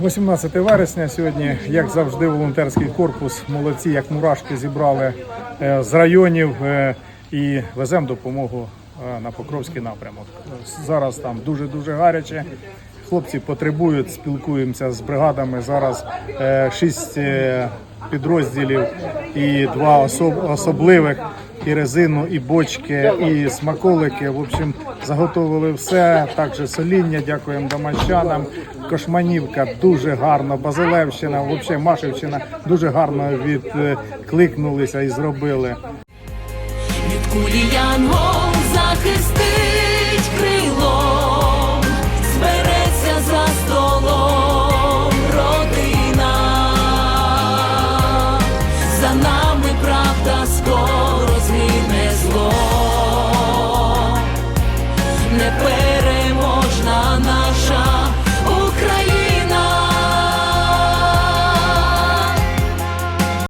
18 вересня сьогодні, як завжди, волонтерський корпус молодці, як мурашки зібрали е, з районів е, і веземо допомогу е, на Покровський напрямок. Зараз там дуже дуже гаряче. Хлопці потребують, спілкуємося з бригадами. Зараз шість підрозділів і два особ- особливих. І резину, і бочки, і смаколики. В общем, заготовили все. Також соління. Дякуємо домащанам. Кошманівка дуже гарно. Базилевщина, взагалі Машівщина дуже гарно відкликнулися і зробили. від кулі за нами правда скоро зміне зло, непереможна наша.